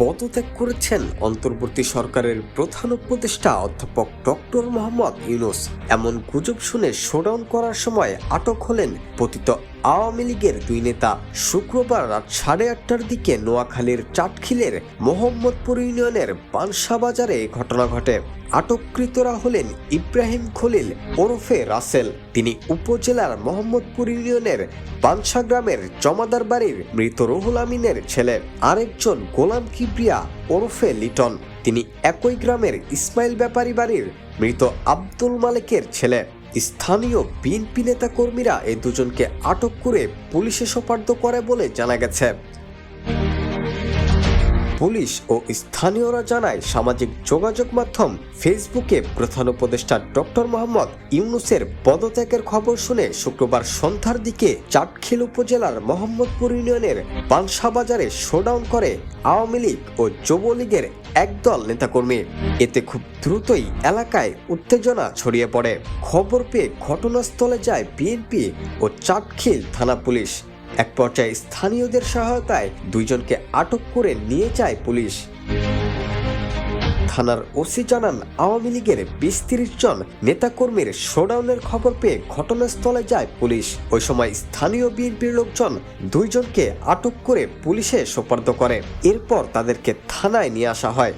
পদত্যাগ করেছেন অন্তর্বর্তী সরকারের প্রধান উপদেষ্টা অধ্যাপক ডক্টর মোহাম্মদ ইউনুস। এমন গুজব শুনে শোডাউন করার সময় আটক হলেন পতিত আওয়ামী লীগের দুই নেতা শুক্রবার রাত সাড়ে আটটার দিকে নোয়াখালীর চাটখিলের মোহাম্মদপুর ইউনিয়নের পানসা বাজারে ঘটনা ঘটে। আটককৃতরা হলেন ইব্রাহিম খলিল ওরফে রাসেল। তিনি উপজেলার মোহাম্মদপুর ইউনিয়নের বানসা গ্রামের জমাদার বাড়ির মৃত রুহুল আমিনের ছেলে। আরেকজন গোলাম কিবরিয়া ওরফে লিটন। তিনি একই গ্রামের ইসমাইল ব্যাপারী বাড়ির মৃত আব্দুল মালিকের ছেলে। স্থানীয় বিএনপি নেতা কর্মীরা এই দুজনকে আটক করে পুলিশে সোপার্দ করে বলে জানা গেছে। পুলিশ ও স্থানীয়রা জানায় সামাজিক যোগাযোগ মাধ্যম ফেসবুকে প্রধান উপদেষ্টা ডক্টর মোহাম্মদ ইউনুসের পদত্যাগের খবর শুনে শুক্রবার সন্ধ্যার দিকে চাটখিল উপজেলার মোহাম্মদপুর ইউনিয়নের পানসা বাজারে শোডাউন করে আওয়ামী লীগ ও যুবলীগের একদল নেতাকর্মী। এতে খুব দ্রুতই এলাকায় উত্তেজনা ছড়িয়ে পড়ে। খবর পেয়ে ঘটনাস্থলে যায় বিএনপি ও চাটখিল থানা পুলিশ। এক পর্যায়ে স্থানীয়দের সহায়তায় দুইজনকে আটক করে নিয়ে যায় পুলিশ। থানার ওসি জানান, আওয়ামী লীগের বিশ তিরিশ জন নেতাকর্মীর শোডাউনের খবর পেয়ে ঘটনাস্থলে যায় পুলিশ। ওই সময় স্থানীয় বিএনপির লোকজন দুইজনকে আটক করে পুলিশে সোপর্দ করে। এরপর তাদেরকে থানায় নিয়ে আসা হয়।